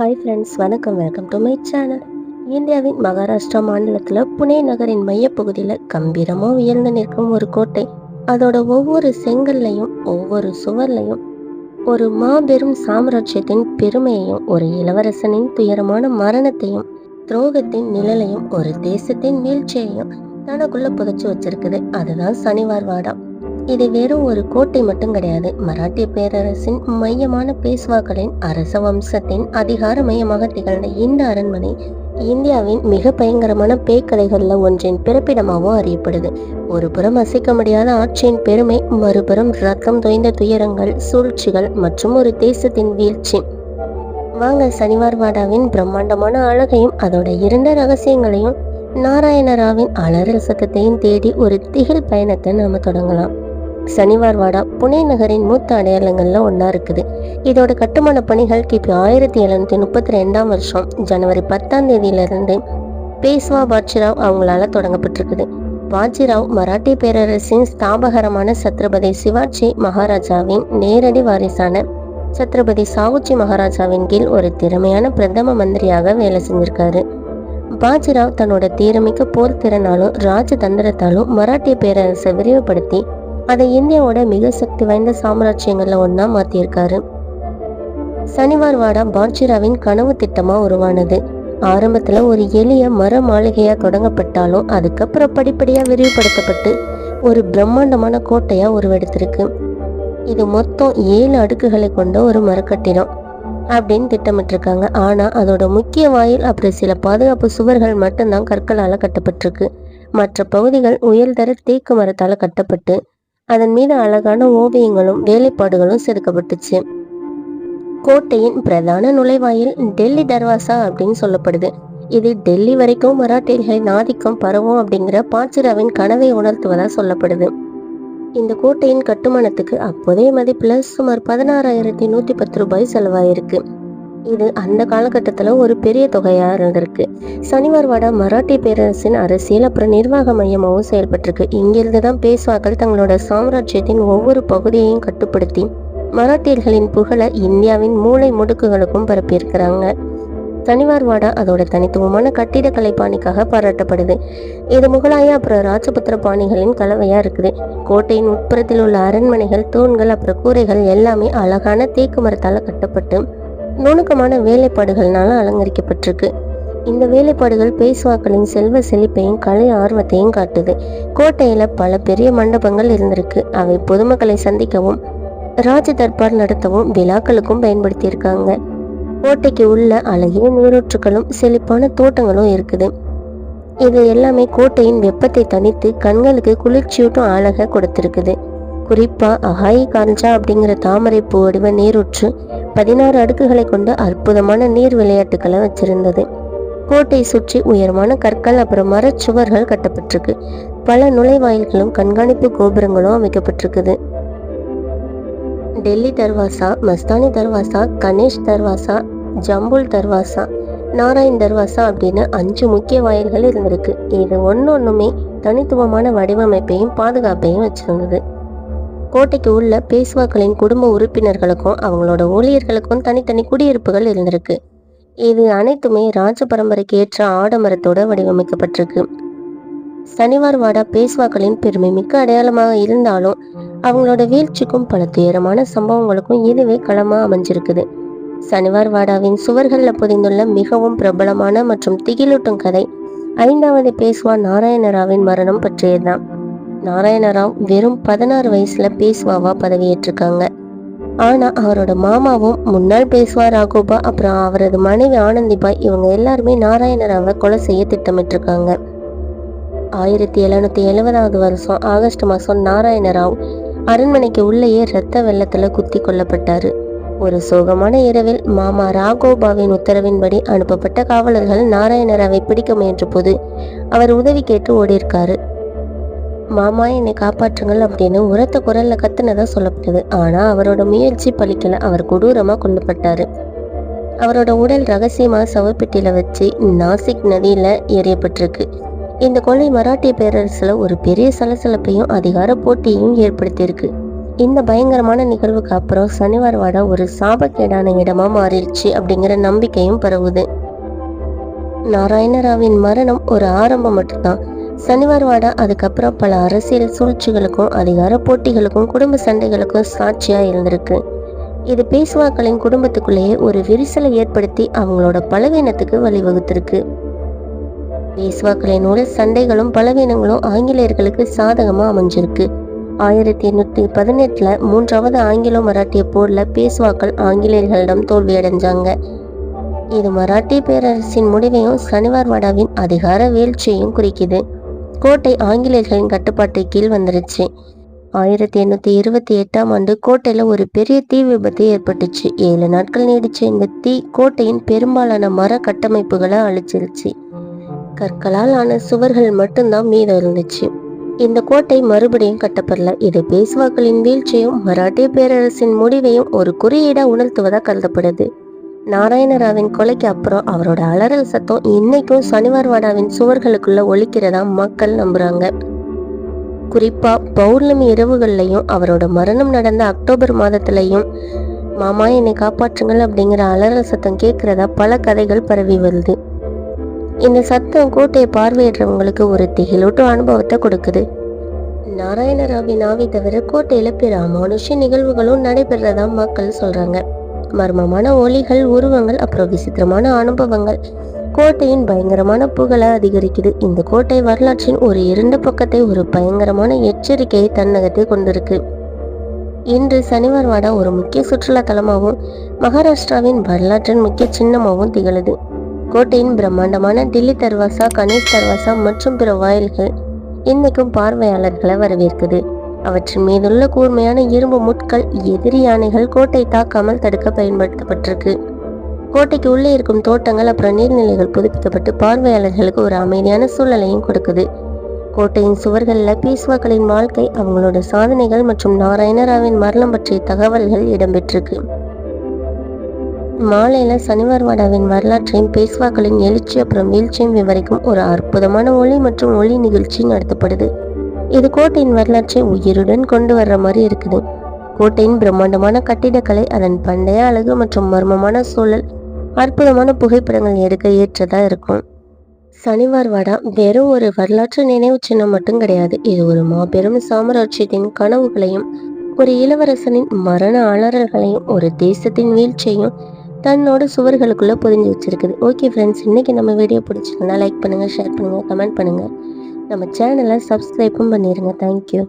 Hi friends வணக்கம் welcome to my channel இந்தியாவின் மகாராஷ்டிரா மாநிலத்தில் புனே நகரின் மையப்பகுதியில் கம்பீரமாக உயர்ந்து நிற்கும் ஒரு கோட்டை. அதோட ஒவ்வொரு செங்கல்லையும் ஒவ்வொரு சுவர்லையும் ஒரு மாபெரும் சாம்ராஜ்யத்தின் பெருமையையும் ஒரு இளவரசனின் துயரமான மரணத்தையும் துரோகத்தின் நிழலையும் ஒரு தேசத்தின் வீழ்ச்சியையும் தனக்குள்ளே புதைச்சி வச்சிருக்குது. அதுதான் சனிவார் வாடம் இது வெறும் ஒரு கோட்டை மட்டும் கிடையாது. மராட்டிய பேரரசின் மையமான பேஸ்வாக்களின் அரச வம்சத்தின் அதிகார மையமாக திகழ்ந்த இந்த அரண்மனை இந்தியாவின் மிக பயங்கரமான பேய்க்கலைகள்ல ஒன்றின் பிறப்பிடமாகவும் அறியப்படுது. ஒரு புறம் அசைக்க முடியாத ஆட்சியின் பெருமை மறுபுறம் ரத்தம் தோய்ந்த துயரங்கள் சூழ்ச்சிகள் மற்றும் ஒரு தேசத்தின் வீழ்ச்சி. வாங்க சனிவார் வாடாவின் பிரம்மாண்டமான அழகையும் அதோட இருந்த ரகசியங்களையும் நாராயணராவின் அலறல் சத்தத்தையும் தேடி ஒரு திகில் பயணத்தை நாம தொடங்கலாம். சனிவார் வாடா. புனே நகரின் மூத்த அடையாளங்களில் ஒன்றா இருக்குது. இதோட கட்டுமான பணிகள் கிபி ஆயிரத்தி எழுநூத்தி முப்பத்தி ரெண்டாம் வருஷம் ஜனவரி பத்தாம் தேதியிலிருந்து பேஸ்வா பாட்சிராவ் அவங்களால தொடங்கப்பட்டிருக்குது. பாஜிராவ் மராட்டிய பேரரசின் ஸ்தாபகரமான சத்ரபதி சிவாஜி மகாராஜாவின் நேரடி வாரிசான சத்ரபதி சாகுஜி மகாராஜாவின் கீழ் ஒரு திறமையான பிரதம மந்திரியாக வேலை செஞ்சிருக்காரு. பாஜிராவ் தன்னோட தீரமிக்க போர் திறனாலும் ராஜதந்திரத்தாலும் மராட்டிய பேரரசை விரிவுபடுத்தி அதை இந்தியாவோட மிக சக்தி வாய்ந்த சாம்ராஜ்யங்கள்ல ஒன்னா மாத்திருக்காரு சனிவார் வாடா பாட்சிராவின் கனவு திட்டமா உருவானது. ஆரம்பத்துல ஒரு எளிய மர மாளிகையா தொடங்கப்பட்டாலும் அதுக்கப்புறம் படிப்படியா விரிவுபடுத்தப்பட்டு ஒரு பிரம்மாண்டமான கோட்டையா உருவெடுத்திருக்கு. இது மொத்தம் ஏழு அடுக்குகளை கொண்ட ஒரு மரக்கட்டிடம் அப்படின்னு திட்டமிட்டிருக்காங்க. ஆனா அதோட முக்கிய வாயில் அப்புறம் சில பாதுகாப்பு சுவர்கள் மட்டும்தான் கற்களால கட்டப்பட்டிருக்கு. மற்ற பகுதிகள் உயர்தர தேக்கு மரத்தால கட்டப்பட்டு அதன் மீது அழகான ஓவியங்களும் வேலைப்பாடுகளும் செதுக்கப்பட்டுச்சு. கோட்டையின் பிரதான நுழைவாயில் டெல்லி தர்வாசா அப்படின்னு சொல்லப்படுது. இது டெல்லி வரைக்கும் மராட்டியர்களின் ஆதிக்கம் பரவும் அப்படிங்கிற பாச்சிராவின் கனவை உணர்த்துவதா சொல்லப்படுது. இந்த கோட்டையின் கட்டுமானத்துக்கு அப்போதைய மதிப்புல சுமார் பதினாறாயிரத்தி நூத்தி பத்து ரூபாய் செலவாயிருக்கு. இது அந்த காலகட்டத்தில் ஒரு பெரிய தொகையாக இருந்திருக்கு. சனிவார் வாடா மராட்டி பேரரசின் அரசியல் அப்புறம் நிர்வாக மையமாகவும் செயல்பட்டிருக்கு. இங்கிருந்து தான் பேஸ்வாக்கள் தங்களோட சாம்ராஜ்யத்தின் ஒவ்வொரு பகுதியையும் கட்டுப்படுத்தி. மராட்டியர்களின் புகழை இந்தியாவின் மூளை முடுக்குகளுக்கும் பரப்பியிருக்கிறாங்க. சனிவார் வாடா அதோட தனித்துவமான கட்டிடக்கலை பாணிக்காக பாராட்டப்படுது. இது முகலாய அப்புறம் ராஜபுத்திர பாணிகளின் கலவையா இருக்குது. கோட்டையின் உட்புறத்தில் உள்ள அரண்மனைகள் தூண்கள் அப்புறம் கூரைகள் எல்லாமே அழகான தேக்கு மரத்தால் கட்டப்பட்டு நுணுக்கமான வேலைப்பாடுகள்னால அலங்கரிக்கப்பட்டிருக்கு. இந்த வேலைப்பாடுகள் பேஸ்வாக்களின் செல்வ செழிப்பையும் கலை ஆர்வத்தையும் காட்டுது. கோட்டையில பல பெரிய மண்டபங்கள் இருந்திருக்கு. அவை பொதுமக்களை சந்திக்கவும் ராஜ தர்பார் நடத்தவும் விழாக்களுக்கும் பயன்படுத்தியிருக்காங்க. கோட்டைக்கு உள்ள அழகிய நீரூற்றுகளும் செழிப்பான தோட்டங்களும் இருக்குது. இது எல்லாமே கோட்டையின் வெப்பத்தை தனித்து கண்களுக்கு குளிர்ச்சியூட்டும் அழக கொடுத்திருக்குது. குறிப்பா அஹாயி காஞ்சா அப்படிங்கிற தாமரை பூ வடிவ நீரூற்று பதினாறு அடுக்குகளை கொண்ட அற்புதமான நீர் விளையாட்டுகளை வச்சிருந்தது. கோட்டை சுற்றி உயரமான கற்கள் அப்புறம் மரச்சுவர்கள் கட்டப்பட்டிருக்கு. பல நுழைவாயில்களும் கண்காணிப்பு கோபுரங்களும் அமைக்கப்பட்டிருக்குது. டெல்லி தர்வாசா மஸ்தானி தர்வாசா கணேஷ் தர்வாசா ஜம்புல் தர்வாசா நாராயண் தர்வாசா அப்படின்னு அஞ்சு முக்கிய வாயில்கள் இருந்திருக்கு. இது ஒன்று ஒன்றுமே தனித்துவமான வடிவமைப்பையும் பாதுகாப்பையும் வச்சிருந்தது. கோட்டைக்கு உள்ள பேஸ்வாக்களின் குடும்ப உறுப்பினர்களுக்கும் அவங்களோட ஊழியர்களுக்கும் தனித்தனி குடியிருப்புகள் இருந்திருக்கு. இது அனைத்துமே ராஜ பரம்பரைக்கு ஏற்ற ஆடம்பரத்தோட வடிவமைக்கப்பட்டிருக்கு. சனிவார் வாடா பேஸ்வாக்களின் பெருமை மிக்க அடையாளமாக இருந்தாலும் அவங்களோட வீழ்ச்சிக்கும் பல துயரமான சம்பவங்களுக்கும் இதுவே களமா அமைஞ்சிருக்குது. சனிவார் வாடாவின் சுவர்களில் பொதிந்துள்ள மிகவும் பிரபலமான மற்றும் திகிலூட்டும் கதை ஐந்தாவது பேஸ்வா நாராயணராவின் மரணம் பற்றியதுதான். நாராயணராவ் வெறும் பதினாறு வயசுல பேசுவாவா பதவியேற்றிருக்காங்க. ஆனா அவரோட மாமாவும் முன்னாள் பேசுவா ராகோபா அப்புறம் அவரது மனைவி ஆனந்திபாய் இவங்க எல்லாருமே நாராயணராவை கொலை செய்ய திட்டமிட்டிருக்காங்க. ஆயிரத்தி எழுநூத்தி எழுபதாவது வருஷம் ஆகஸ்ட் மாசம் நாராயணராவ் அரண்மனைக்கு உள்ளேயே இரத்த வெள்ளத்துல குத்தி கொல்லப்பட்டாரு. ஒரு சோகமான இரவில் மாமா ராகோபாவின் உத்தரவின்படி அனுப்பப்பட்ட காவலர்கள் நாராயணராவை பிடிக்க முயன்ற போது அவர் உதவி கேட்டு ஓடியிருக்காரு. மாமா என்னை காப்பாற்றுங்கள் அப்படின்னு உரத்த குரல்ல கத்துனதா சொல்லப்பட்டது. ஆனா அவரோட முயற்சி பலிக்கல. அவர் கொடூரமா கொல்லப்பட்டார் அவரோட உடல் ரகசியமா சவப்பெட்டியில வச்சு நாசிக் நதியில எறியப்பட்டிருக்கு இந்த கொலை மராட்டிய பேரரசுல ஒரு பெரிய சலசலப்பையும் அதிகார போட்டியையும் ஏற்படுத்தியிருக்கு. இந்த பயங்கரமான நிகழ்வுக்கு அப்புறம் சனிவார் வாடா ஒரு சாபக்கேடான இடமா மாறிடுச்சு அப்படிங்கிற நம்பிக்கையும் பரவுது. நாராயணராவின் மரணம் ஒரு ஆரம்பம் மட்டும்தான். சனிவார்வாடா அதுக்கப்புறம் பல அரசியல் சூழ்ச்சிகளுக்கும் அதிகார போட்டிகளுக்கும் குடும்ப சண்டைகளுக்கும் சாட்சியா இருந்திருக்கு. இது பேசுவாக்களின் குடும்பத்துக்குள்ளேயே ஒரு விரிசலை ஏற்படுத்தி அவங்களோட பலவீனத்துக்கு வழிவகுத்திருக்கு. உள்ள சண்டைகளும் பலவீனங்களும் ஆங்கிலேயர்களுக்கு சாதகமா அமைஞ்சிருக்கு. ஆயிரத்தி எண்ணூத்தி பதினெட்டுல மூன்றாவது ஆங்கிலோ மராட்டிய போர்ல பேசுவாக்கள் ஆங்கிலேயர்களிடம் தோல்வியடைஞ்சாங்க. இது மராட்டிய பேரரசின் முடிவையும் சனிவார் வாடாவின் அதிகார வீழ்ச்சியையும் குறிக்குது. கோட்டை ஆங்கிலேயர்களின் கட்டுப்பாட்டு கீழ் வந்துருச்சு. ஆயிரத்தி எண்ணூத்தி இருபத்தி எட்டாம் ஆண்டு கோட்டையில ஒரு பெரிய தீ விபத்து ஏற்பட்டுச்சு. ஏழு நாட்கள் நீடிச்ச இந்த தீ கோட்டையின் பெரும்பாலான மர கட்டமைப்புகளை அழிச்சிருச்சு. கற்களால் ஆன சுவர்கள் மட்டும்தான் மீதம் இருந்துச்சு இந்த கோட்டை மறுபடியும் கட்டப்படல. இது பேசுவாக்களின் வீழ்ச்சியும் மராட்டிய பேரரசின் முடிவையும் ஒரு குறியீடா உணர்த்துவதா கருதப்படுது. நாராயணராவின் கொலைக்கு அப்புறம் அவரோட அலறல் சத்தம் இன்னைக்கும் சனிவார்வாடாவின் சுவர்களுக்குள்ள ஒழிக்கிறதா மக்கள் நம்புறாங்க. குறிப்பா பௌர்ணமி இரவுகள்லையும் அவரோட மரணம் நடந்த அக்டோபர் மாதத்திலையும் மாமா என்னை காப்பாற்றுங்கள் அப்படிங்கிற அலறல் சத்தம் கேட்கிறதா பல கதைகள் பரவி வருது. இந்த சத்தம் கோட்டையை பார்வையிடுறவங்களுக்கு ஒரு திகிலூட்டும் அனுபவத்தை கொடுக்குது. நாராயணராவின் ஆவி தவிர கோட்டையில பிற அமானுஷ நிகழ்வுகளும் நடைபெறதா மக்கள் சொல்றாங்க. மர்மமான ஒலிகள் உருவங்கள் அப்புறம் விசித்திரமான அனுபவங்கள். கோட்டையின் பயங்கரமான புகழை அதிகரிக்குது. இந்த கோட்டை வரலாற்றின் ஒரு இரண்டு பக்கத்தை ஒரு பயங்கரமான எச்சரிக்கையை தன்னகத்தை கொண்டிருக்கு. இன்று சனிவார்வாடா ஒரு முக்கிய சுற்றுலா தலமாகவும் மகாராஷ்டிராவின் வரலாற்றின் முக்கிய சின்னமாகவும் திகழுது. கோட்டையின் பிரம்மாண்டமான டில்லி தர்வாசா கணேஷ் தர்வாசா மற்றும் பிற வாயில்கள் இன்னைக்கும் பார்வையாளர்களை வரவேற்குது. அவற்றின் மீதுள்ள கூர்மையான இரும்பு முட்கள் எதிரி யானைகள் கோட்டை தாக்காமல் தடுக்க பயன்படுத்தப்பட்டிருக்கு. கோட்டைக்கு உள்ளே இருக்கும் தோட்டங்கள் அப்புறம் நீர்நிலைகள் புதுப்பிக்கப்பட்டு பார்வையாளர்களுக்கு ஒரு அமைதியான சூழலையும் கொடுக்குது. கோட்டையின் சுவர்களில் பீஸ்வாக்களின் வாழ்க்கை அவங்களோட சாதனைகள் மற்றும் நாராயணராவின் மரணம் பற்றிய தகவல்கள் இடம்பெற்றிருக்கு. மாலையில சனிவார்வாடாவின் வரலாற்றையும் பேஸ்வாக்களின் எழுச்சி அப்புறம் வீழ்ச்சியும் விவரிக்கும் ஒரு அற்புதமான ஒளி மற்றும் ஒளி நிகழ்ச்சி நடத்தப்படுது. இது கோட்டையின் வரலாற்றை உயிருடன் கொண்டு வர்ற மாதிரி இருக்குது. கோட்டையின் பிரம்மாண்டமான கட்டிடக்கலை அதன் பண்டைய அழகு மற்றும் மர்மமான சூழல் அற்புதமான புகைப்படங்கள் எடுக்க ஏற்றதா இருக்கும். சனிவார்வாடா வெறும் ஒரு வரலாற்று நினைவு சின்னம் மட்டும் கிடையாது. இது ஒரு மாபெரும் சாம்ராஜ்யத்தின் கனவுகளையும் ஒரு இளவரசனின் மரண அலறல்களையும் ஒரு தேசத்தின் வீழ்ச்சியையும் தன்னோட சுவர்களுக்குள்ள புரிஞ்சு வச்சிருக்குது. ஓகே ஃப்ரெண்ட்ஸ் இன்னைக்கு நம்ம வீடியோ பிடிச்சிருந்தா லைக் பண்ணுங்க ஷேர் பண்ணுங்க கமெண்ட் பண்ணுங்க. நம்ம சேனலை சப்ஸ்கிரைப்பும் பண்ணிடுங்க தேங்க்யூ